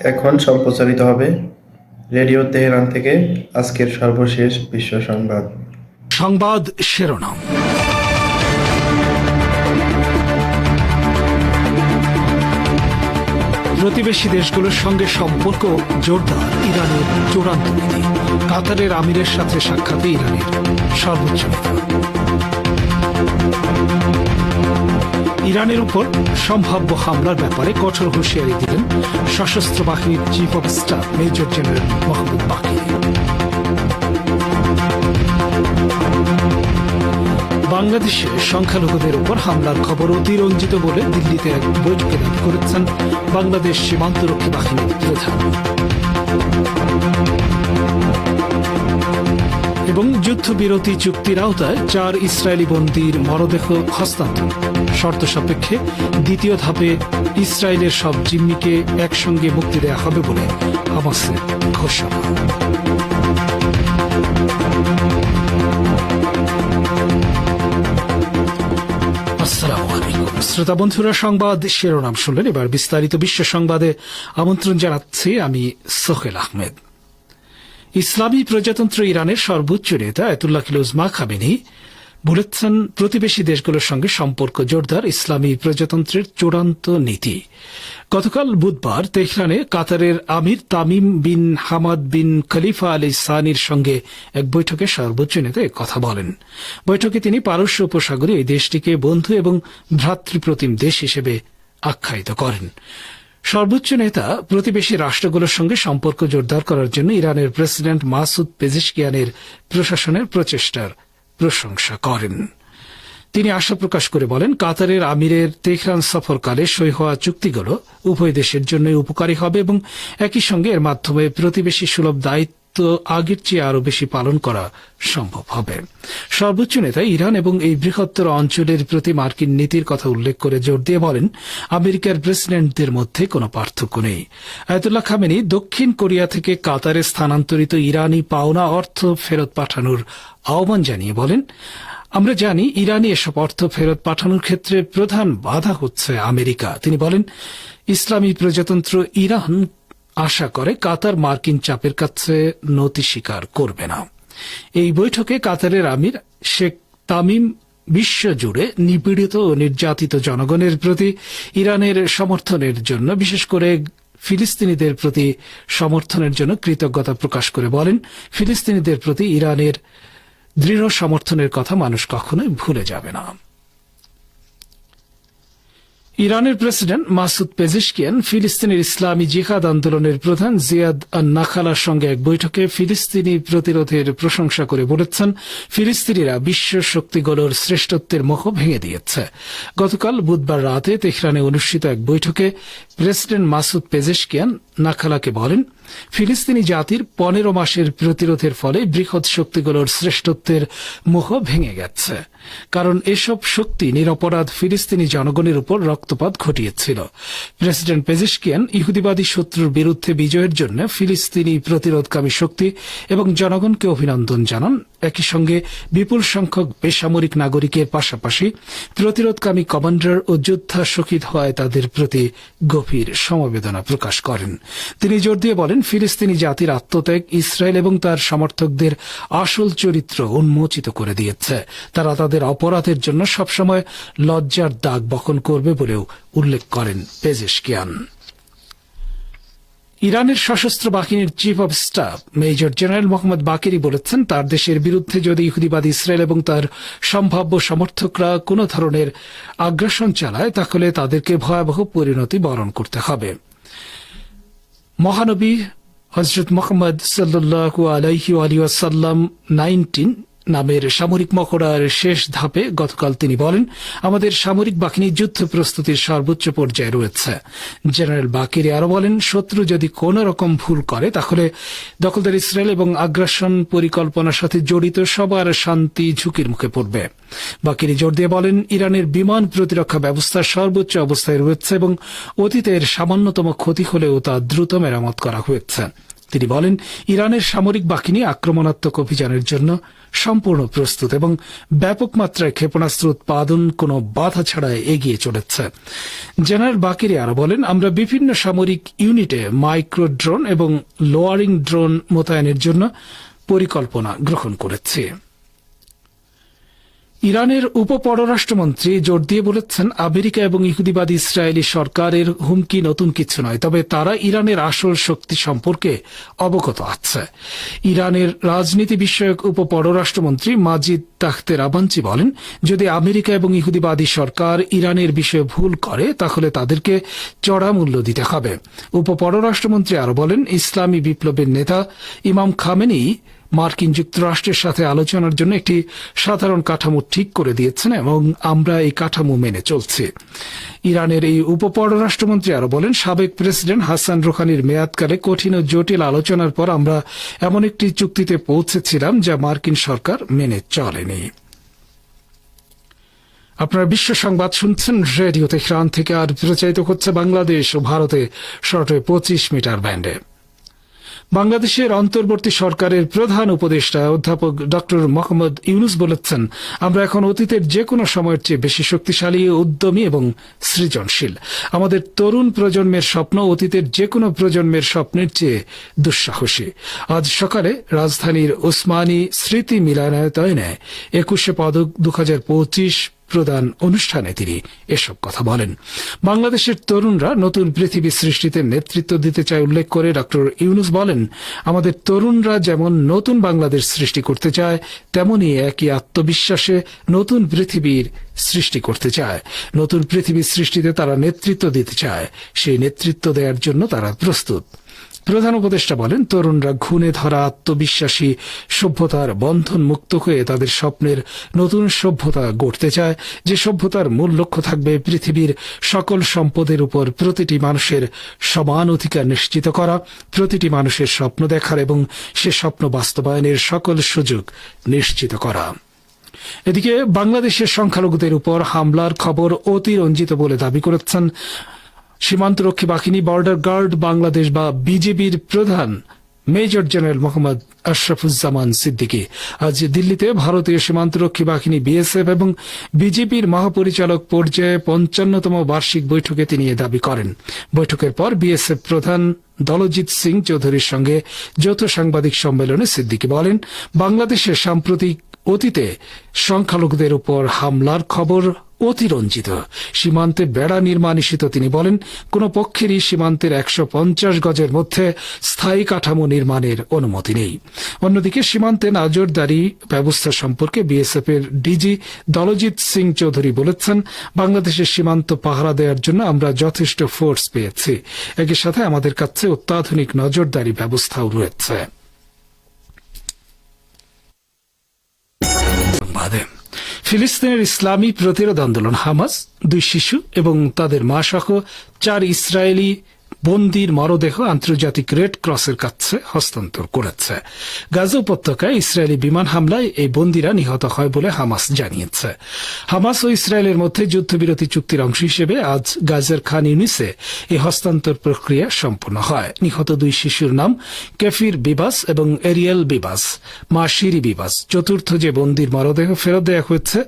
এখন সম্প্রচারিত হবে রেডিও তেহরান থেকে আজকের সর্বশেষ বিশ্ব সংবাদ। সংবাদ শিরোনাম। প্রতিবেশী দেশগুলোর সঙ্গে সম্পর্ক জোরদার, ইরানের চূড়ান্ত নীতি। কাতারের আমিরের সাথে সাক্ষাতে ইরানের সর্বোচ্চ নেতা। ইরানের উপর সম্ভাব্য হামলার ব্যাপারে কঠোর হুঁশিয়ারি দিলেন সশস্ত্র বাহিনীর chief of staff major general Mohammad Bakir বাংলাদেশে সংখ্যালঘুদের উপর হামলার খবর অতিরঞ্জিত বলে দিল্লিতে এক বৈঠকে দাবি করেছেন বাংলাদেশ সীমান্তরক্ষী বাহিনীর প্রধান। এবং যুদ্ধবিরতি চুক্তির আওতায় চার ইসরায়েলি বন্দীর মরদেহ হস্তান্তর। শর্ত সাপেক্ষে দ্বিতীয় ধাপে ইসরায়েলের সব জিম্মিকে একসঙ্গে মুক্তি দেওয়া হবে বলে হামাসের ঘোষণা। শ্রোতা বন্ধুরা, সংবাদ শিরোনাম শুনলেন। এবার বিস্তারিত বিশ্ব সংবাদে আমন্ত্রণ জানাচ্ছি আমি সোহেল আহমেদ। ইসলামী প্রজাতন্ত্র ইরানের সর্বোচ্চ নেতা আয়তুল্লাহ উজমা খামেনি। বলেছেন প্রতিবেশী দেশগুলোর সঙ্গে সম্পর্ক জোরদার ইসলামী প্রজাতন্ত্রের চূড়ান্ত নীতি। গতকাল বুধবার তেহরানে কাতারের আমির Tamim bin Hamad bin Khalifa Ali সানির সঙ্গে এক বৈঠকে সর্বোচ্চ নেতা কথা বলেন। বৈঠকে তিনি পারস্য উপসাগরে এই দেশটিকে বন্ধু এবং ভ্রাতৃপ্রতিম দেশ হিসেবে আখ্যায়িত করেন। সর্বোচ্চ নেতা প্রতিবেশী রাষ্ট্রগুলোর সঙ্গে সম্পর্ক জোরদার করার জন্য ইরানের প্রেসিডেন্ট মাসুদ পেজিশকিয়ানের প্রশাসনের প্রচেষ্টার প্রশংসা করেন। তিনি আশা প্রকাশ করে বলেন, কাতারের আমিরের তেহরান সফরকালে সই হওয়া চুক্তিগুলো উভয় দেশের জন্য উপকারী হবে এবং একই সঙ্গে এর মাধ্যমে প্রতিবেশী সুলভ দায়িত্ব আগের চেয়ে আরও বেশি পালন করা সম্ভব হবে। সর্বোচ্চ নেতা ইরান এবং এই বৃহত্তর অঞ্চলের প্রতি মার্কিন নীতির কথা উল্লেখ করে জোর দিয়ে বলেন, আমেরিকার প্রেসিডেন্টদের মধ্যে কোনো পার্থক্য নেই। আয়তুল্লাহ খামেনি দক্ষিণ কোরিয়া থেকে কাতারে স্থানান্তরিত ইরানি পাওনা অর্থ ফেরত পাঠানোর আহ্বান জানিয়ে বলেন, আমরা জানি ইরানি এসব অর্থ ফেরত পাঠানোর ক্ষেত্রে প্রধান বাধা হচ্ছে আমেরিকা। তিনি বলেন, ইসলামী প্রজাতন্ত্র ইরান আশা করে কাতার মার্কিন চাপের কাছে নতি স্বীকার করবে না। এই বৈঠকে কাতারের আমির শেখ তামিম বিশ্বজুড়ে নিপীড়িত ও নির্যাতিত জনগণের প্রতি ইরানের সমর্থনের জন্য, বিশেষ করে ফিলিস্তিনিদের প্রতি সমর্থনের জন্য কৃতজ্ঞতা প্রকাশ করে বলেন, ফিলিস্তিনিদের প্রতি ইরানের দৃঢ় সমর্থনের কথা মানুষ কখনোই ভুলে যাবে না। ইরানের প্রেসিডেন্ট মাসুদ পেজিশকিয়ান ফিলিস্তিনের ইসলামী জিহাদ আন্দোলনের প্রধান জিয়াদ আন নাখালার সঙ্গে এক বৈঠকে ফিলিস্তিনি প্রতিরোধের প্রশংসা করে বলেছেন, ফিলিস্তিনিরা বিশ্ব শক্তিগুলোর শ্রেষ্ঠত্বের মুখ ভেঙে দিয়েছে। গতকাল বুধবার রাতে তেহরানে অনুষ্ঠিত এক বৈঠকে প্রেসিডেন্ট মাসুদ পেজেশকিয়ান নাখালাকে বলেন ফিলিস্তিনি জাতির পনেরো মাসের প্রতিরোধের ফলে বৃহৎ শক্তিগুলোর শ্রেষ্ঠত্বের মুখ ভেঙে গেছে। কারণ এসব শক্তি নিরপরাধ ফিলিস্তিনি জনগণের উপর রক্তপাত ঘটিয়েছিল। প্রেসিডেন্ট পেজিশকিয়ান ইহুদিবাদী শত্রুর বিরুদ্ধে বিজয়ের জন্য ফিলিস্তিনি প্রতিরোধকামী শক্তি এবং জনগণকে অভিনন্দন জানান একই সঙ্গে বিপুল সংখ্যক বেসামরিক নাগরিকের পাশাপাশি প্রতিরোধকামী কমান্ডার ও যোদ্ধা শহীদ হওয়ায় তাদের প্রতি গভীর সমবেদনা প্রকাশ করেন। তিনি জোর দিয়ে বলেন, ফিলিস্তিনি জাতির আত্মত্যাগ ইসরায়েল এবং তার সমর্থকদের আসল চরিত্র উন্মোচিত করে দিয়েছে। তারা তাদের অপরাধের জন্য সবসময় লজ্জার দাগ বহন করবে বলেও উল্লেখ করেন পেজেশকিয়ান। ইরানের সশস্ত্র বাহিনীর chief of staff major general Mohammad Bakeri বলেছেন, তার দেশের বিরুদ্ধে যদি ইহুদিবাদ ইসরায়েল এবং তার সম্ভাব্য সমর্থকরা কোনো ধরনের আগ্রাসন চালায়, তাহলে তাদেরকে ভয়াবহ পরিণতি বরণ করতে হবে। মহানবী হজরত মোহাম্মদ সাল্লু আলাইহি আলিয়াসাল্লাম নাইনটিন নামের সামরিক মহড়ার শেষ ধাপে গতকাল তিনি বলেন, আমাদের সামরিক বাহিনী যুদ্ধ প্রস্তুতির সর্বোচ্চ পর্যায়ে রয়েছে। জেনারেল বাকিরি আরও বলেন, শত্রু যদি কোন রকম ভুল করে, তাহলে দখলদার ইসরায়েল এবং আগ্রাসন পরিকল্পনার সাথে জড়িত সবার শান্তি ঝুঁকির মুখে পড়বে। বাকিরি জোর দিয়ে বলেন, ইরানের বিমান প্রতিরক্ষা ব্যবস্থা সর্বোচ্চ অবস্থায় রয়েছে এবং অতীতের সামান্যতম ক্ষতি হলেও তা দ্রুত মেরামত করা হয়েছে। তিনি বলেন, ইরানের সামরিক বাহিনী আক্রমণাত্মক অভিযানের জন্য সম্পূর্ণ প্রস্তুত এবং ব্যাপক মাত্রায় ক্ষেপণাস্ত্র উৎপাদন কোনো বাধা ছাড়াই এগিয়ে চলেছে। জেনারেল বাকিরি আরও বলেন, আমরা বিভিন্ন সামরিক ইউনিটে মাইক্রো ড্রোন এবং লোয়ারিং ড্রোন মোতায়েনের জন্য পরিকল্পনা গ্রহণ করেছি। ইরানের উপ পররাষ্ট্রমন্ত্রী জোর দিয়ে বলেছেন, আমেরিকা এবং ইহুদিবাদী ইসরায়েলি সরকারের হুমকি নতুন কিছু নয়, তবে তারা ইরানের আসল শক্তি সম্পর্কে অবগত আছে। ইরানের রাজনীতি বিষয়ক উপ পররাষ্ট্রমন্ত্রী মাজিদ তাখতের রাবাঞ্চি বলেন, যদি আমেরিকা এবং ইহুদিবাদী সরকার ইরানের বিষয়ে ভুল করে, তাহলে তাদেরকে চড়া মূল্য দিতে হবে। উপ পররাষ্ট্রমন্ত্রী আরও বলেন, ইসলামী বিপ্লবের নেতা ইমাম খামেনি মার্কিন যুক্তরাষ্ট্রের সাথে আলোচনার জন্য একটি সাধারণ কাঠামো ঠিক করে দিয়েছেন এবং আমরা এই কাঠামো মেনে চলছি। ইরানের এই উপ পররাষ্ট্রমন্ত্রী আরও বলেন, সাবেক প্রেসিডেন্ট হাসান রোহানির মেয়াদকালে কঠিন ও জটিল আলোচনার পর আমরা এমন একটি চুক্তিতে পৌঁছেছিলাম যা মার্কিন সরকার মেনে চলেনি। আপনারা বিশ্ব সংবাদ শুনছেন রেডিও তেহরান থেকে, আর প্রচারিত হচ্ছে বাংলাদেশ ও ভারতে শর্টে পঁচিশ মিটার ব্যান্ডে। বাংলাদেশের অন্তর্বর্তী সরকারের প্রধান উপদেষ্টা অধ্যাপক ড মোহাম্মদ ইউনুস বলেছেন, আমরা এখন অতীতের যে কোনো সময়ের চেয়ে বেশি শক্তিশালী, উদ্যমী এবং সৃজনশীল। আমাদের তরুণ প্রজন্মের স্বপ্ন অতীতের যে কোনো প্রজন্মের স্বপ্নের চেয়ে দুঃসাহসী। আজ সকালে রাজধানীর ওসমানী স্মৃতি মিলনায়তনে একুশে পদক দু হাজার পঁচিশ প্রদান অনুষ্ঠানে তিনি এসব কথা বলেন। বাংলাদেশের তরুণরা নতুন পৃথিবী সৃষ্টিতে নেতৃত্ব দিতে চায় উল্লেখ করে ড ইউনুস বলেন, আমাদের তরুণরা যেমন নতুন বাংলাদেশ সৃষ্টি করতে চায়, তেমনি একই আত্মবিশ্বাসে নতুন পৃথিবীর সৃষ্টি করতে চায়। নতুন পৃথিবীর সৃষ্টিতে তারা নেতৃত্ব দিতে চায়। সেই নেতৃত্ব দেওয়ার জন্য তারা প্রস্তুত। প্রধান উপদেষ্টা বলেন, তরুণরা ঘুণে ধরা, আত্মবিশ্বাসী, সভ্যতার বন্ধন মুক্ত হয়ে তাদের স্বপ্নের নতুন সভ্যতা গড়তে চায়। যে সভ্যতার মূল লক্ষ্য থাকবে পৃথিবীর সকল সম্পদের উপর প্রতিটি মানুষের সমান অধিকার নিশ্চিত করা, প্রতিটি মানুষের স্বপ্ন দেখার এবং সে স্বপ্ন বাস্তবায়নের সকল সুযোগ নিশ্চিত করা। এদিকে বাংলাদেশের সংখ্যালঘুদের উপর হামলার খবর অতিরঞ্জিত বলে দাবি করেছেন সীমান্তরক্ষী বাহিনী বর্ডার গার্ড বাংলাদেশ বা বিজেপির প্রধান মেজর জেনারেল মোহাম্মদ আশরাফুজ্জামান সিদ্দিকী আজ দিল্লিতে ভারতীয় সীমান্তরক্ষী বাহিনী বিএসএফ এবং বিজেপির মহাপরিচালক পর্যায়ে পঞ্চান্নতম বার্ষিক বৈঠকে তিনি এ দাবি করেন। বৈঠকের পর বিএসএফ প্রধান দলজিৎ সিং চৌধুরীর সঙ্গে যৌথ সাংবাদিক সম্মেলনে সিদ্দিকী বলেন, বাংলাদেশের সাম্প্রতিক অতীতে সংখ্যালঘুদের উপর হামলার খবর অতিরঞ্জিত। সীমান্তে বেড়া নির্মাণ নিষিদ্ধ তিনি বলেন, কোন পক্ষেরই সীমান্তের একশো পঞ্চাশ গজের মধ্যে স্থায়ী কাঠামো নির্মাণের অনুমতি নেই। অন্যদিকে সীমান্তে নজরদারি ব্যবস্থা সম্পর্কে বিএসএফ এর ডিজি দলজিৎ সিং চৌধুরী বলেছেন, বাংলাদেশের সীমান্ত পাহারা দেওয়ার জন্য আমরা যথেষ্ট ফোর্স পেয়েছি। একই সাথে আমাদের কাছে অত্যাধুনিক নজরদারি ব্যবস্থাও রয়েছে। ফিলিস্তিনের ইসলামী প্রতিরোধ আন্দোলন হামাস দুই শিশু এবং তাদের মা সহ চার ইসরায়েলি বন্দির মরদেহ আন্তর্জাতিক রেড ক্রসের কাছে হস্তান্তর করেছে। গাজা উপত্যকায় ইসরায়েলি বিমান হামলায় এই বন্দিরা নিহত হয় বলে হামাস জানিয়েছে। হামাস ও ইসরায়েলের মধ্যে যুদ্ধবিরতি চুক্তির অংশ হিসেবে আজ গাজার খান ইউনিসে এই হস্তান্তর প্রক্রিয়া সম্পন্ন হয়। নিহত দুই শিশুর নাম কেফির বিবাস এবং এরিয়েল বিবাস মা শিরি বিবাস। চতুর্থ যে বন্দির মরদেহ ফেরত দেওয়া হয়েছে,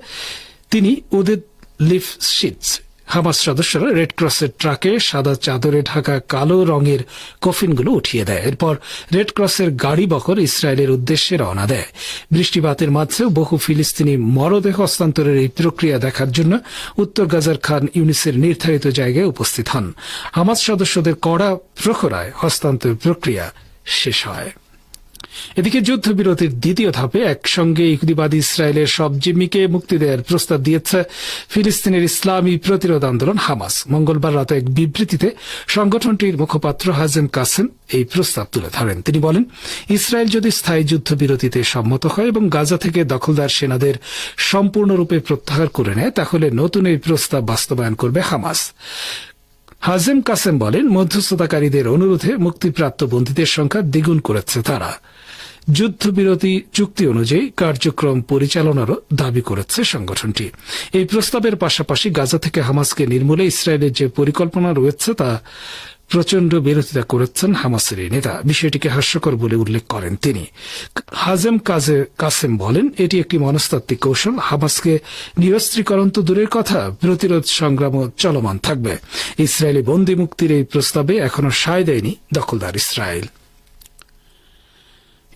তিনি উদিত লিফ শিটস হামাস সদস্যরা রেড ক্রসের ট্রাকে সাদা চাদরে ঢাকা কালো রঙের কফিনগুলো উঠিয়ে দেয়। এরপর রেড ক্রসের গাড়ি বহর ইসরায়েলের উদ্দেশ্যে রওনা দেয়। বৃষ্টিপাতের মাঝেও বহু ফিলিস্তিনি মরদেহ হস্তান্তরের এই প্রক্রিয়া দেখার জন্য উত্তর গাজার খান ইউনিসের নির্ধারিত জায়গায় উপস্থিত হন। হামাস সদস্যদের কড়া প্রখরায় হস্তান্তর প্রক্রিয়া শেষ হয়। এদিকে যুদ্ধবিরতির দ্বিতীয় ধাপে একসঙ্গে ইহুদিবাদী ইসরায়েলের সব জিম্মিকে মুক্তি দেওয়ার প্রস্তাব দিয়েছে ফিলিস্তিনের ইসলামী প্রতিরোধ আন্দোলন হামাস। মঙ্গলবার রাতে এক বিবৃতিতে সংগঠনটির মুখপাত্র হাজেম কাসেম এই প্রস্তাব তুলে ধরেন। তিনি বলেন, ইসরায়েল যদি স্থায়ী যুদ্ধবিরতিতে সম্মত হয় এবং গাজা থেকে দখলদার সেনাদের সম্পূর্ণরূপে প্রত্যাহার করে নেয়, তাহলে নতুন এই প্রস্তাব বাস্তবায়ন করবে হামাস। হাজেম কাসেম বলেন, মধ্যস্থতাকারীদের অনুরোধে মুক্তিপ্রাপ্ত বন্দীদের সংখ্যা দ্বিগুণ করেছে তারা। যুদ্ধবিরতি চুক্তি অনুযায়ী কার্যক্রম পরিচালনারও দাবি করেছে সংগঠনটি। এই প্রস্তাবের পাশাপাশি গাজা থেকে হামাসকে নির্মূলে ইসরায়েলের যে পরিকল্পনা রয়েছে তা প্রচণ্ড বিরোধিতা করেছেন হামাসের এই নেতা। বিষয়টিকে হাস্যকর বলে উল্লেখ করেন তিনি। হাজেম কাজে কাসেম বলেন, এটি একটি মনস্তাত্ত্বিক কৌশল। হামাসকে নিরস্ত্রীকরণ তো দূরের কথা, প্রতিরোধ সংগ্রামও চলমান থাকবে। ইসরায়েলি বন্দি মুক্তির এই প্রস্তাবে এখনও সায় দেয়নি দখলদার ইসরায়েল।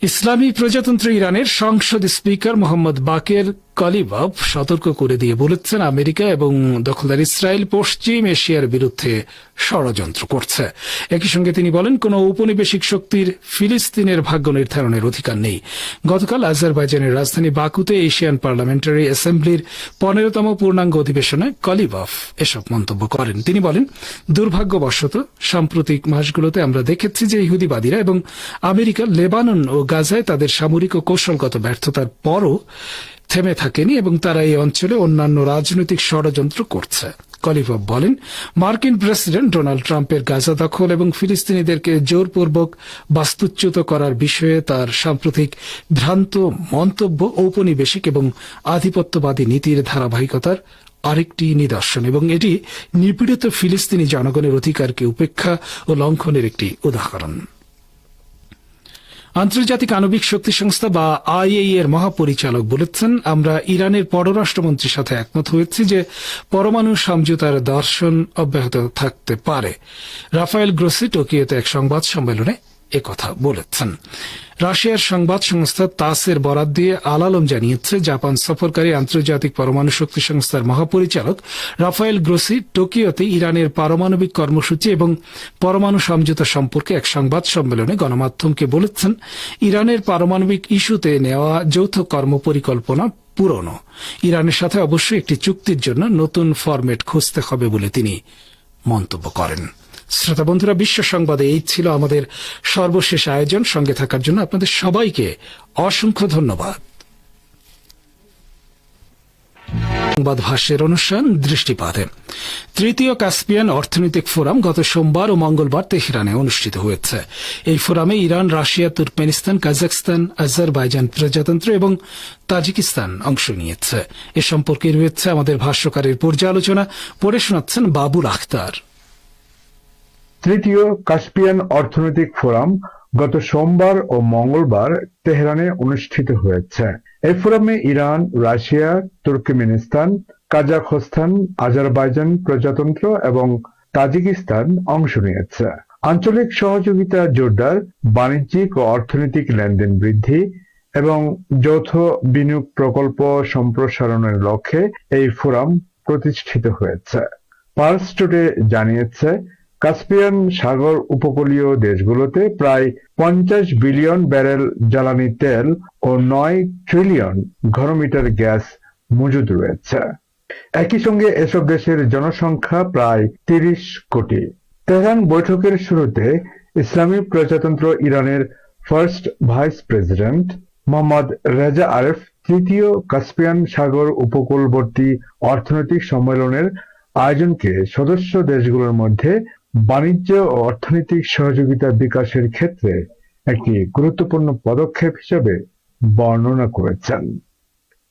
ইসলামী প্রজাতন্ত্র ইরানের সংসদ স্পিকার মোহাম্মদ বাকের কলিবাব সতর্ক করে দিয়ে বলেছেন, আমেরিকা এবং দখলদার ইসরায়েল পশ্চিম এশিয়ার বিরুদ্ধে ষড়যন্ত্র করছে। একই সঙ্গে তিনি বলেন, কোন ঔপনিবেশিক শক্তির ফিলিস্তিনের ভাগ্য নির্ধারণের অধিকার নেই। গতকাল আজারবাইজানের রাজধানী বাকুতে এশিয়ান পার্লামেন্টারি অ্যাসেম্বলির পনেরোতম পূর্ণাঙ্গ অধিবেশনে কলিবাফ এসব মন্তব্য করেন। তিনি বলেন, দুর্ভাগ্যবশত সাম্প্রতিক মাসগুলোতে আমরা দেখেছি যে ইহুদিবাদীরা এবং আমেরিকা লেবানন ও গাজায় তাদের সামরিক ও কৌশলগত ব্যর্থতার পরও থেমে থাকেনি এবং তারা এই অঞ্চলে অন্যান্য রাজনৈতিক ষড়যন্ত্র করছে। কলিভব বলেন, মার্কিন প্রেসিডেন্ট ডোনাল্ড ট্রাম্পের গাজা দখল এবং ফিলিস্তিনিদেরকে জোরপূর্বক বাস্তুচ্যুত করার বিষয়ে তার সাম্প্রতিক ভ্রান্ত মন্তব্য, ঔপনিবেশিক এবং আধিপত্যবাদী নীতির ধারাবাহিকতার আরেকটি নিদর্শন এবং এটি নিপীড়িত ফিলিস্তিনি জনগণের অধিকারকে উপেক্ষা ও লঙ্ঘনের একটি উদাহরণ। আন্তর্জাতিক আণবিক শক্তি সংস্থা বা আইএই এর মহাপরিচালক বলেছেন, আমরা ইরানের পররাষ্ট্রমন্ত্রীর সাথে একমত হয়েছি যে পরমাণু সমঝোতার দর্শন অব্যাহত থাকতে পারে। রাফায়েল গ্রোসি টোকিওতে এক সংবাদ সম্মেলনে একথা বলেছেন। রাশিয়ার সংবাদ সংস্থা তাসের বরাত দিয়ে আল আলম জানিয়েছে, জাপান সফরকারী আন্তর্জাতিক পরমাণু শক্তি সংস্থার মহাপরিচালক রাফায়েল গ্রোসি টোকিওতে ইরানের পারমাণবিক কর্মসূচি এবং পরমাণু সমঝোতা সম্পর্কে এক সংবাদ সম্মেলনে গণমাধ্যমকে বলেছেন, ইরানের পারমাণবিক ইস্যুতে নেওয়া যৌথ কর্মপরিকল্পনা পুরনো। ইরানের সাথে অবশ্যই একটি চুক্তির জন্য নতুন ফরম্যাট খুঁজতে হবে বলে তিনি মন্তব্য করেন। শ্রোতা বন্ধুরা বিশ্ব সংবাদে এই ছিল আমাদের সর্বশেষ আয়োজন। সঙ্গে থাকার জন্য আপনাদের সবাইকে অসংখ্য ধন্যবাদ। সংবাদ ভাষ্যের অনুষ্ঠান দৃষ্টিপাতে। তৃতীয় কাস্পিয়ান অর্থনৈতিক ফোরাম গত সোমবার ও মঙ্গলবার তেহরানে অনুষ্ঠিত হয়েছে। এই ফোরামে Iran, Russia, Turkmenistan Kazakhstan Azerbaijan প্রজাতন্ত্র এবং তাজিকিস্তান অংশ নিয়েছে। এ সম্পর্কে রয়েছে আমাদের ভাষ্যকারের পর্যালোচনা। পড়ে শোনাচ্ছেন বাবুল আখতার। তৃতীয় কাস্পিয়ান অর্থনৈতিক ফোরাম গত সোমবার ও মঙ্গলবার তেহরানে অনুষ্ঠিত হয়েছে। এই ফোরামে Iran, Russia, Turkmenistan, Kazakhstan, Azerbaijan প্রজাতন্ত্র এবং তাজিকিস্তান অংশ নিয়েছে। আঞ্চলিক সহযোগিতা জোরদার, বাণিজ্যিক ও অর্থনৈতিক লেনদেন বৃদ্ধি এবং যৌথ বিনিয়োগ প্রকল্প সম্প্রসারণের লক্ষ্যে এই ফোরাম প্রতিষ্ঠিত হয়েছে। পার্স টুডে জানিয়েছে কাস্পিয়ান সাগর উপকূলীয় দেশগুলোতে প্রায় পঞ্চাশ বিলিয়ন ব্যারেল জ্বালানি তেল ও নয় ট্রিলিয়ন ঘনমিটার গ্যাস মজুদ রয়েছে। একই সঙ্গে এসব দেশের জনসংখ্যা প্রায় তিরিশ কোটি। তেহরান বৈঠকের শুরুতে ইসলামী প্রজাতন্ত্র ইরানের first vice president Mohammad Reza Aref তৃতীয় কাস্পিয়ান সাগর উপকূলবর্তী অর্থনৈতিক সম্মেলনের আয়োজনকে সদস্য দেশগুলোর মধ্যে বাণিজ্য ও অর্থনৈতিক সহযোগিতা বিকাশের ক্ষেত্রে একটি গুরুত্বপূর্ণ পদক্ষেপ হিসেবে বর্ণনা করেছেন।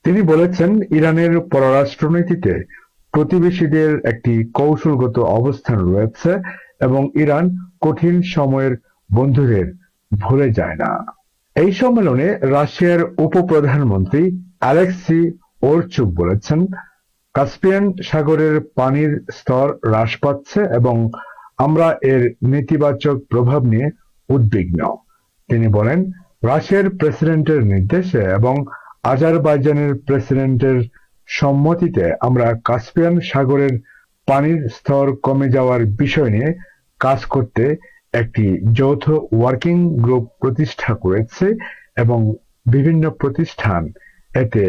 তিনি বলেছেন, ইরানের পররাষ্ট্রনীতিতে প্রতিবেশীদের একটি কৌশলগত অবস্থান রয়েছে এবং ইরান কঠিন সময়ের বন্ধুদের ভুলে যায় না। এই সম্মেলনে রাশিয়ার উপপ্রধানমন্ত্রী অ্যালেক্সি ওরচুক বলেছেন, কাস্পিয়ান সাগরের পানির স্তর হ্রাস পাচ্ছে এবং আমরা এর নেতিবাচক প্রভাব নিয়ে উদ্বিগ্ন। তিনি বলেন, রাশিয়ার প্রেসিডেন্টের নির্দেশে এবং আজারবাইজানের প্রেসিডেন্টের সম্মতিতে আমরা কাস্পিয়ান সাগরের পানির স্তর কমে যাওয়ার বিষয় নিয়ে কাজ করতে একটি যৌথ ওয়ার্কিং গ্রুপ প্রতিষ্ঠা করেছে এবং বিভিন্ন প্রতিষ্ঠান এতে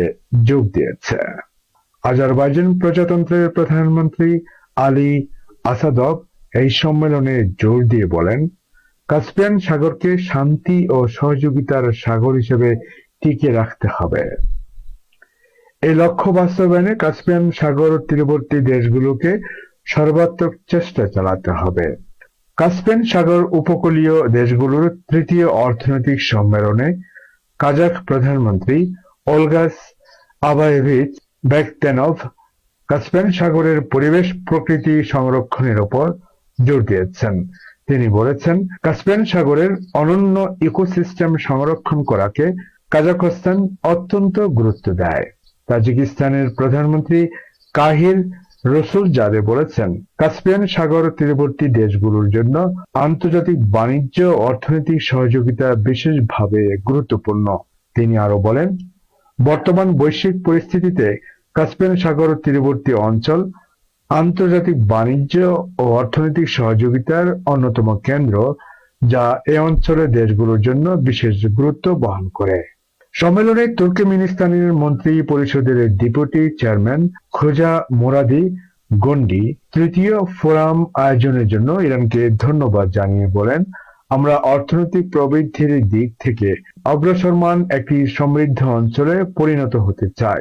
যোগ দিয়েছে। আজারবাইজান প্রজাতন্ত্রের প্রধানমন্ত্রী আলী আসাদভ এই সম্মেলনে জোর দিয়ে বলেন, কাস্পিয়ান সাগরকে শান্তি ও সহযোগিতার সাগর হিসেবে টিকিয়ে রাখতে হবে। এই লক্ষ্য বাস্তবায়নে কাস্পিয়ান সাগর তীরবর্তী দেশগুলোকে সর্বাত্মক চেষ্টা চালাতে হবে। কাস্পিয়ান সাগর উপকূলীয় দেশগুলোর তৃতীয় অর্থনৈতিক সম্মেলনে কাজাক প্রধানমন্ত্রী ওলগাস আবায়েভিচ ব্যাকতেনভ কাস্পিয়ান সাগরের পরিবেশ প্রকৃতি সংরক্ষণের উপর জোর দিয়েছেন। তিনি বলেছেন, কাস্পিয়ান সাগরের অনন্য ইকোসিস্টেম সংরক্ষণ করাকে কাজাখস্তান অত্যন্ত গুরুত্ব দেয়। তাজিকিস্তানের প্রধানমন্ত্রী কাহির রসুলজাদে বলেছেন, কাস্পিয়ান সাগর তীরবর্তী দেশগুলোর জন্য আন্তর্জাতিক বাণিজ্য অর্থনৈতিক সহযোগিতা বিশেষভাবে গুরুত্বপূর্ণ। তিনি আরও বলেন, বর্তমান বৈশ্বিক পরিস্থিতিতে কাস্পিয়ান সাগর তীরবর্তী অঞ্চল আন্তর্জাতিক বাণিজ্য ও অর্থনৈতিক সহযোগিতার অন্যতম কেন্দ্র, যা এ অঞ্চলের দেশগুলোর জন্য বিশেষ গুরুত্ব বহন করে। সম্মেলনে তুর্কমেনিস্তানের মন্ত্রী পরিষদের ডেপুটি চেয়ারম্যান খোজা মোরাদি গন্ডি তৃতীয় ফোরাম আয়োজনের জন্য ইরানকে ধন্যবাদ জানিয়ে বলেন, আমরা অর্থনৈতিক প্রবৃদ্ধির দিক থেকে অগ্রসরমান একটি সমৃদ্ধ অঞ্চলে পরিণত হতে চাই।